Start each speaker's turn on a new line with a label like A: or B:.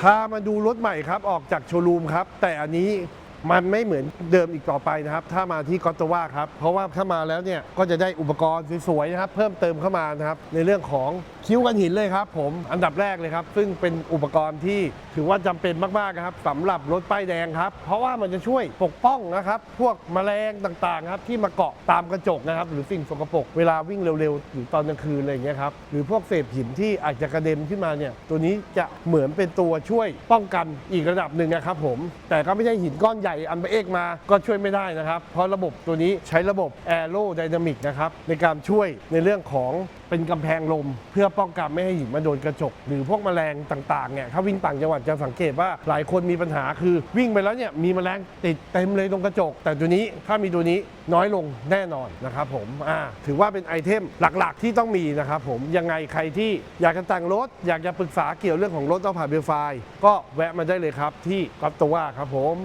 A: พามาดูรถใหม่ครับ ออกจากโชว์รูมครับ แต่อันนี้มันไม่เหมือนเดิมอีกต่อไปนะครับ ถ้ามาที่กอตวาครับ เพราะว่าถ้ามาแล้วเนี่ย ก็จะได้อุปกรณ์สวยๆนะครับ เพิ่มเติมเข้ามานะครับ ในเรื่องของ คิ้วกันหินเลยครับผมอันดับแรกเลยครับ ซึ่งเป็นอุปกรณ์ที่ถือว่าจำเป็นมากๆนะครับสำหรับรถป้ายแดงครับ เพราะว่ามันจะช่วยปกป้องนะครับ พวกแมลงต่างๆครับที่มาเกาะตามกระจกนะครับ หรือสิ่งสกปรกเวลาวิ่งเร็วๆ หรือตอนกลางคืนอะไรอย่างเงี้ยครับหรือพวกเศษหินที่อาจจะกระเด็นขึ้นมาเนี่ยตัวนี้จะเหมือนเป็นตัวช่วยป้องกันอีกระดับหนึ่งนะครับผมแต่ก็ไม่ใช่หินก้อนใหญ่อันเบเอกมาก็ช่วยไม่ได้นะครับ เพราะระบบตัวนี้ใช้ระบบ Aero Dynamic นะครับในการช่วยในเรื่องของเป็นกำแพงลมเพื่อป้องกันไม่ให้หินมาโดนกระจก หรือพวกแมลงต่างๆเนี่ยถ้าวิ่งต่างจังหวัดจะสังเกตว่าหลายคนมีปัญหาคือวิ่งไปแล้วเนี่ยมีแมลงติดเต็มเลยตรงกระจก แต่ตัวนี้ถ้ามีตัวนี้น้อยลงแน่นอนนะครับผมอ่าถือว่าเป็นไอเทมหลักๆ ที่ต้องมีนะครับผมยังไงใครที่อยากจะแต่งรถ อยากจะปรึกษาเกี่ยวเรื่องของรถต้องผ่านเบลไฟก็แวะมาได้เลยครับที่กอตโตวาครับผม